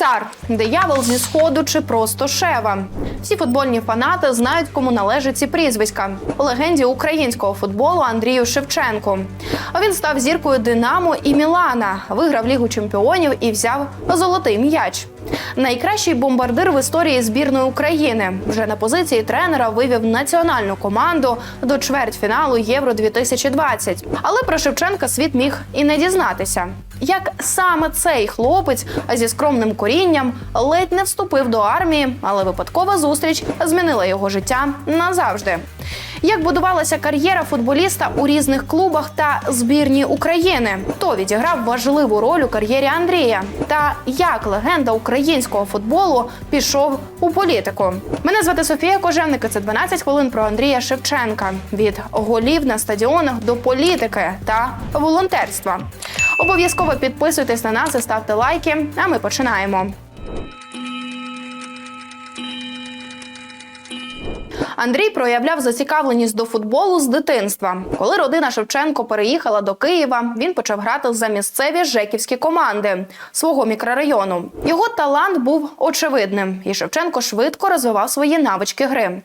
Цар, диявол зі сходу чи просто шева. Всі футбольні фанати знають, кому належать ці прізвиська. Легенді українського футболу Андрію Шевченку. А він став зіркою Динамо і Мілана, виграв Лігу чемпіонів і взяв золотий м'яч. Найкращий бомбардир в історії збірної України вже на позиції тренера вивів національну команду до чвертьфіналу Євро 2020 Але про Шевченка світ міг і не дізнатися. Як саме цей хлопець зі скромним корінням ледь не вступив до армії, але випадкова зустріч змінила його життя назавжди. Як будувалася кар'єра футболіста у різних клубах та збірній України, хто відіграв важливу роль у кар'єрі Андрія, та як легенда українського футболу пішов у політику. Мене звати Софія Кожевник. і Це 12 хвилин про Андрія Шевченка від голів на стадіонах до політики та волонтерства. Обов'язково підписуйтесь на нас і ставте лайки. А ми починаємо. Андрій проявляв зацікавленість до футболу з дитинства. Коли родина Шевченко переїхала до Києва, він почав грати за місцеві жеківські команди свого мікрорайону. Його талант був очевидним, і Шевченко швидко розвивав свої навички гри.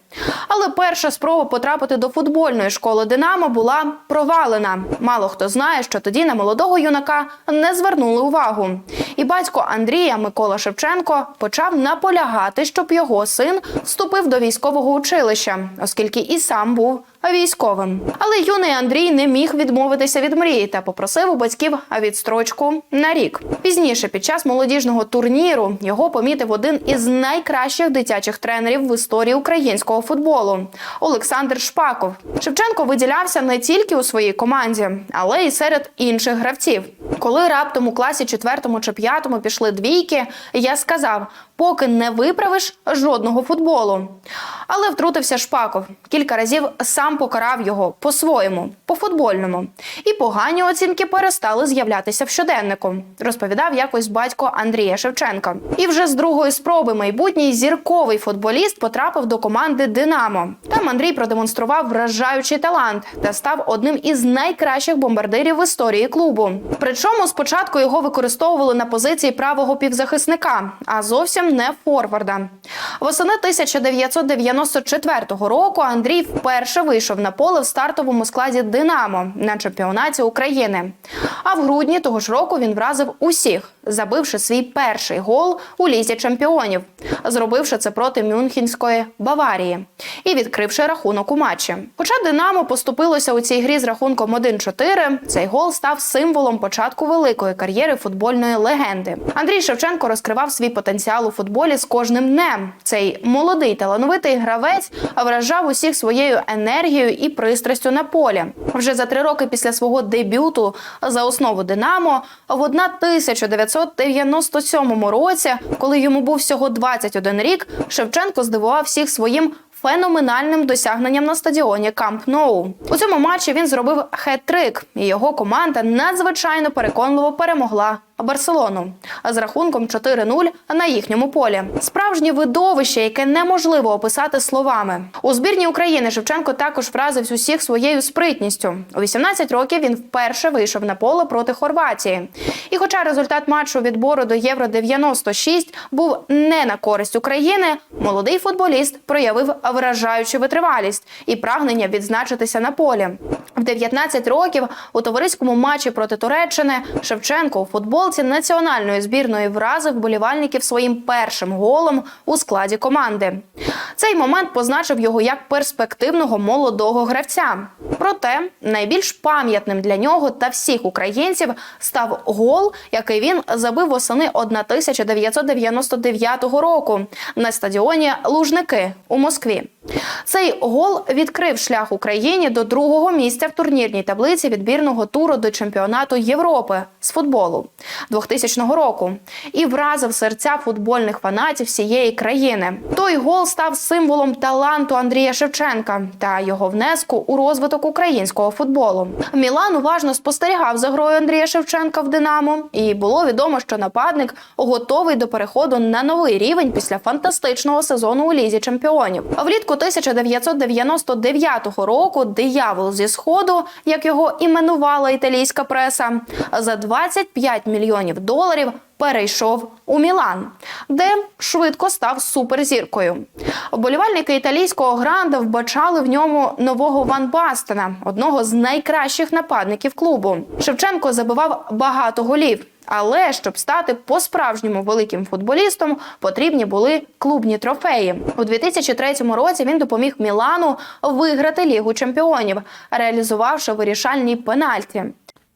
Але перша спроба потрапити до футбольної школи Динамо була провалена. Мало хто знає, що тоді на молодого юнака не звернули увагу. І батько Андрія Микола Шевченко почав наполягати, щоб його син вступив до військового училища, оскільки і сам був військовим. Але юний Андрій не міг відмовитися від мрії та попросив у батьків відстрочку на рік. Пізніше, під час молодіжного турніру, його помітив один із найкращих дитячих тренерів в історії українського футболу Олександр Шпаков. Шевченко виділявся не тільки у своїй команді, але й серед інших гравців. Коли раптом у класі четвертому чи п'ятому пішли двійки, я сказав: поки не виправиш жодного футболу. Але втрутився Шпаков. Кілька разів сам покарав його по-своєму, по-футбольному. І погані оцінки перестали з'являтися в щоденнику, розповідав якось батько Андрія Шевченка. І вже з другої спроби майбутній зірковий футболіст потрапив до команди Динамо. Там Андрій продемонстрував вражаючий талант та став одним із найкращих бомбардирів в історії клубу. Причому спочатку його використовували на позиції правого півзахисника, а зовсім не форварда. Восени 1994 року Андрій вперше вийшов на поле в стартовому складі Динамо на чемпіонаті України. А в грудні того ж року він вразив усіх, забивши свій перший гол у лізі чемпіонів, зробивши це проти Мюнхенської Баварії і відкривши рахунок у матчі. Хоча Динамо поступилося у цій грі з рахунком 1-4, цей гол став символом початку великої кар'єри футбольної легенди. Андрій Шевченко розкривав свій потенціал у футболі з кожним днем. Цей молодий талановитий гравець вражав усіх своєю енергією і пристрастю на полі. Вже за три роки після свого дебюту за основу Динамо в 1997 році, коли йому був всього 21 рік, Шевченко здивував всіх своїм феноменальним досягненням на стадіоні Камп Ноу. У цьому матчі він зробив хет-трик, і його команда надзвичайно переконливо перемогла Барселону з рахунком 4-0 на їхньому полі. Справжнє видовище, яке неможливо описати словами. У збірні України Шевченко також вразив усіх своєю спритністю. У 18 років він вперше вийшов на поле проти Хорватії. І, хоча результат матчу відбору до Євро 96 був не на користь України, молодий футболіст проявив вражаючу витривалість і прагнення відзначитися на полі. В 19 років у товариському матчі проти Туреччини Шевченко у футболці національної збірної вразив болівальників своїм першим голом у складі команди. Цей момент позначив його як перспективного молодого гравця. Проте найбільш пам'ятним для нього та всіх українців став гол, який він забив восени 1999 року на стадіоні Лужники у Москві. Цей гол відкрив шлях Україні до другого місця в турнірній таблиці відбірного туру до чемпіонату Європи з футболу 2000 року і вразив серця футбольних фанатів всієї країни. Той гол став символом таланту Андрія Шевченка та його внеску у розвиток українського футболу. Мілан уважно спостерігав за грою Андрія Шевченка в Динамо, і було відомо, що нападник готовий до переходу на новий рівень після фантастичного сезону у лізі чемпіонів. А влітку 1999 року диявол зі сходу, як його іменувала італійська преса, за 25 мільйонів доларів перейшов у Мілан, де швидко став суперзіркою. Вболівальники італійського гранда вбачали в ньому нового Ван Бастена, одного з найкращих нападників клубу. Шевченко забивав багато голів. Але щоб стати по-справжньому великим футболістом, потрібні були клубні трофеї. У 2003 році він допоміг Мілану виграти Лігу чемпіонів, реалізувавши вирішальні пенальті.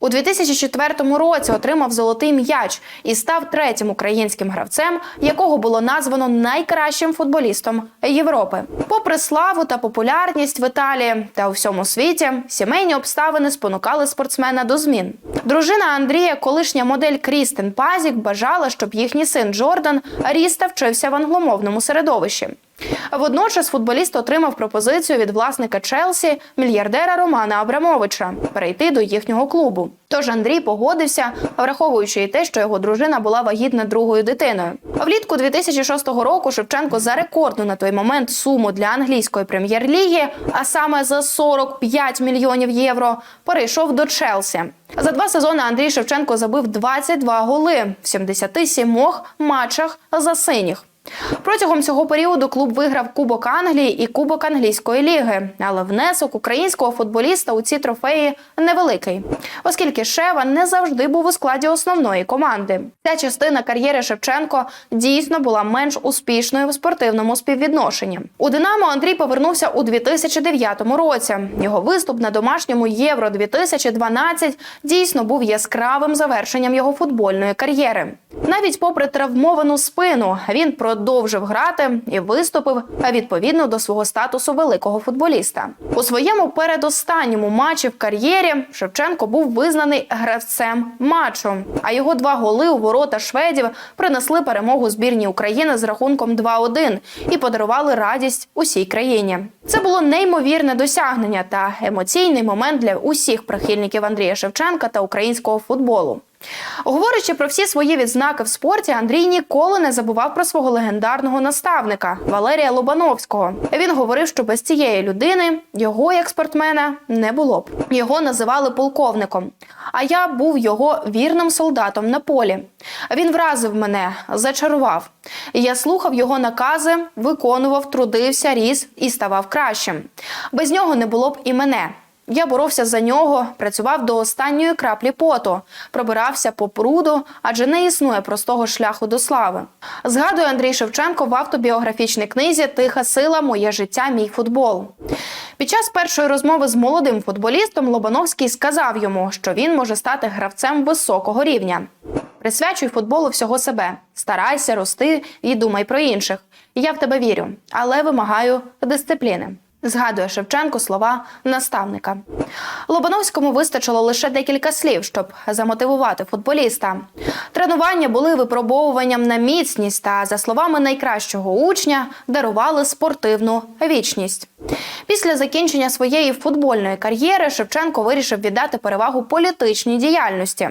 У 2004 році отримав золотий м'яч і став третім українським гравцем, якого було названо найкращим футболістом Європи. Попри славу та популярність в Італії та у всьому світі, сімейні обставини спонукали спортсмена до змін. Дружина Андрія, колишня модель Крістен Пазік, бажала, щоб їхній син Джордан ріс та вчився в англомовному середовищі. Водночас футболіст отримав пропозицію від власника Челсі, мільярдера Романа Абрамовича, перейти до їхнього клубу. Тож Андрій погодився, враховуючи і те, що його дружина була вагітна другою дитиною. Влітку 2006 року Шевченко за рекордну на той момент суму для англійської прем'єр-ліги, а саме за 45 мільйонів євро, перейшов до Челсі. За два сезони Андрій Шевченко забив 22 голи в 77 матчах за синіх. Протягом цього періоду клуб виграв Кубок Англії і Кубок англійської ліги, але внесок українського футболіста у ці трофеї невеликий, оскільки Шева не завжди був у складі основної команди. Ця частина кар'єри Шевченко дійсно була менш успішною в спортивному співвідношенні. У Динамо Андрій повернувся у 2009 році. Його виступ на домашньому Євро 2012 дійсно був яскравим завершенням його футбольної кар'єри. Навіть попри травмовану спину, він продовжив грати і виступив відповідно до свого статусу великого футболіста. У своєму передостанньому матчі в кар'єрі Шевченко був визнаний гравцем матчу. А його два голи у ворота шведів принесли перемогу збірній України з рахунком 2-1 і подарували радість усій країні. Це було неймовірне досягнення та емоційний момент для усіх прихильників Андрія Шевченка та українського футболу. Говорячи про всі свої відзнаки в спорті, Андрій ніколи не забував про свого легендарного наставника Валерія Лобановського. Він говорив, що без цієї людини його як спортсмена не було б. Його називали полковником. А я був його вірним солдатом на полі. Він вразив мене, зачарував. Я слухав його накази, виконував, трудився, ріс і ставав кращим. Без нього не було б і мене. Я боровся за нього, працював до останньої краплі поту, пробирався по пруду, адже не існує простого шляху до слави. Згадує Андрій Шевченко в автобіографічній книзі Тиха сила, моє життя, мій футбол. Під час першої розмови з молодим футболістом Лобановський сказав йому, що він може стати гравцем високого рівня. Присвячуй футболу всього себе, старайся рости і думай про інших. Я в тебе вірю, але вимагаю дисципліни. Згадує Шевченко слова наставника. Лобановському вистачило лише декілька слів, щоб замотивувати футболіста. Тренування були випробовуванням на міцність та, за словами найкращого учня, дарували спортивну вічність. Після закінчення своєї футбольної кар'єри Шевченко вирішив віддати перевагу політичній діяльності.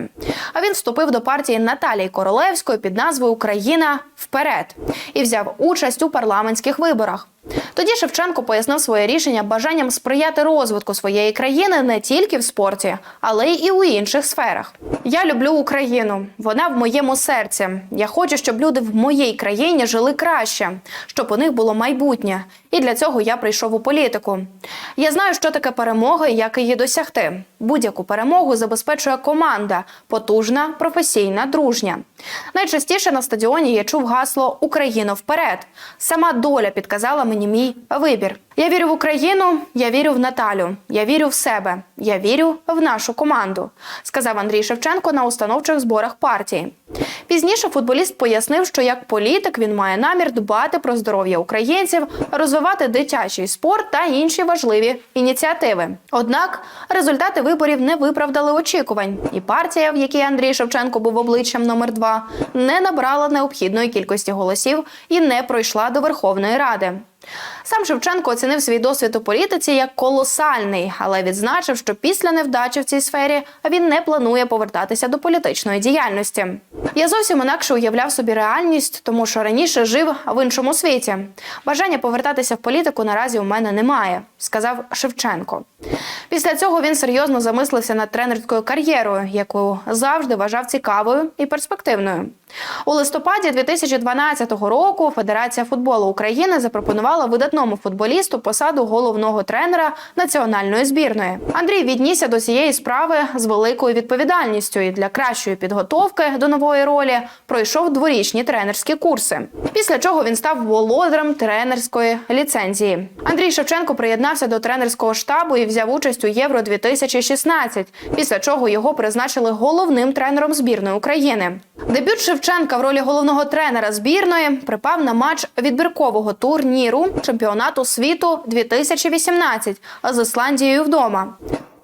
А він вступив до партії Наталії Королевської під назвою Україна вперед і взяв участь у парламентських виборах. Тоді Шевченко пояснив своє рішення бажанням сприяти розвитку своєї країни не тільки в спорті, але й у інших сферах. Я люблю Україну. Вона в моєму серці. Я хочу, щоб люди в моїй країні жили краще, щоб у них було майбутнє. І для цього я прийшов у політику. Я знаю, що таке перемога і як її досягти. Будь-яку перемогу забезпечує команда потужна, професійна, дружня. Найчастіше на стадіоні я чув гасло Україна вперед. Сама доля підказала мені мій вибір. Я вірю в Україну, я вірю в Наталю, я вірю в себе, я вірю в нашу команду, сказав Андрій Шевченко на установчих зборах партії. Пізніше футболіст пояснив, що як політик він має намір дбати про здоров'я українців, розвивати дитячий спорт та інші важливі ініціативи. Однак результати виборів не виправдали очікувань, і партія, в якій Андрій Шевченко був обличчям номер 2 не набрала необхідної кількості голосів і не пройшла до Верховної Ради. Сам Шевченко оцінив свій досвід у політиці як колосальний, але відзначив, що після невдачі в цій сфері він не планує повертатися до політичної діяльності. Я зовсім інакше уявляв собі реальність, тому що раніше жив в іншому світі. Бажання повертатися в політику наразі у мене немає, сказав Шевченко. Після цього він серйозно замислився над тренерською кар'єрою, яку завжди вважав цікавою і перспективною. У листопаді 2012 року Федерація футболу України запропонувала видатному футболісту посаду головного тренера національної збірної. Андрій віднісся до цієї справи з великою відповідальністю і для кращої підготовки до нової ролі пройшов дворічні тренерські курси. Після чого він став володарем тренерської ліцензії. Андрій Шевченко приєднався до тренерського штабу і взяв участь у Євро 2016 після чого його призначили головним тренером збірної України. Дебют Шевченка в ролі головного тренера збірної припав на матч відбіркового турніру чемпіонату світу 2018 з Ісландією вдома.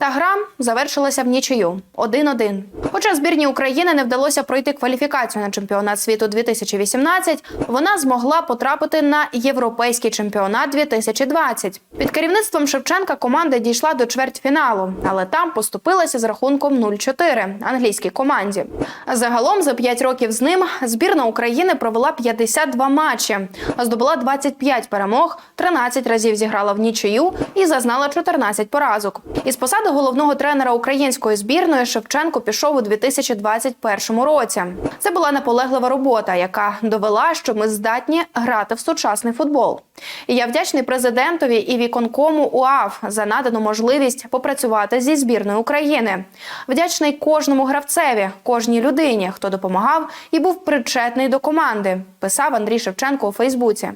Та гра завершилася в нічию 1-1. Хоча збірні України не вдалося пройти кваліфікацію на чемпіонат світу 2018, вона змогла потрапити на європейський чемпіонат 2020. Під керівництвом Шевченка команда дійшла до чвертьфіналу, але там поступилася з рахунком 0-4 англійській команді. Загалом за 5 років з ним збірна України провела 52 матчі, здобула 25 перемог, 13 разів зіграла в нічию і зазнала 14 поразок. Із посади головного тренера української збірної Шевченко пішов у 2021 році. Це була наполеглива робота, яка довела, що ми здатні грати в сучасний футбол. Я вдячний президентові і віконкому УАФ за надану можливість попрацювати зі збірною України. Вдячний кожному гравцеві, кожній людині, хто допомагав і був причетний до команди. Писав Андрій Шевченко у Фейсбуці.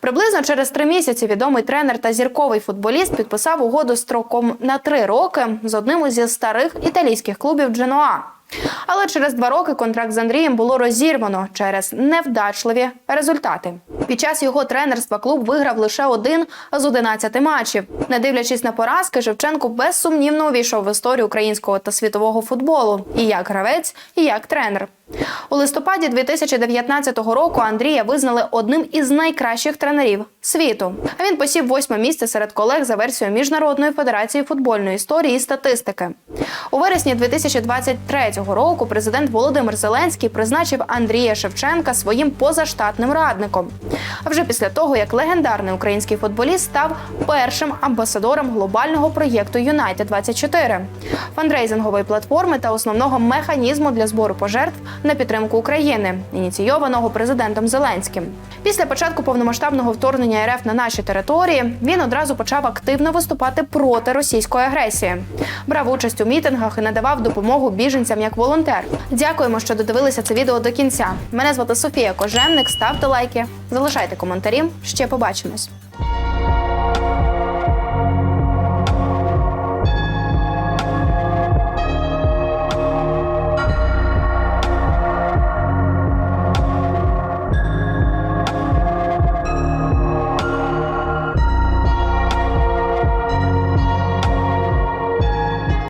Приблизно через три місяці відомий тренер та зірковий футболіст підписав угоду строком на три роки з одним із старих італійських клубів Дженуа. Але через два роки контракт з Андрієм було розірвано через невдачливі результати. Під час його тренерства клуб виграв лише один з 11 матчів. Не дивлячись на поразки, Шевченко безсумнівно увійшов в історію українського та світового футболу і як гравець, і як тренер. У листопаді 2019 року Андрія визнали одним із найкращих тренерів світу. А він посів восьме місце серед колег за версією Міжнародної федерації футбольної історії і статистики. У вересні 2023 року президент Володимир Зеленський призначив Андрія Шевченка своїм позаштатним радником. А вже після того, як легендарний український футболіст став першим амбасадором глобального проєкту Юнайтед 24 фандрейзингової платформи та основного механізму для збору пожертв на підтримку України, ініційованого президентом Зеленським. Після початку повномасштабного вторгнення РФ на наші території він одразу почав активно виступати проти російської агресії, брав участь у мітингах і надавав допомогу біженцям як волонтер. Дякуємо, що додивилися це відео до кінця. Мене звати Софія Кожевник. Ставте лайки, залишайте коментарі. Ще побачимось.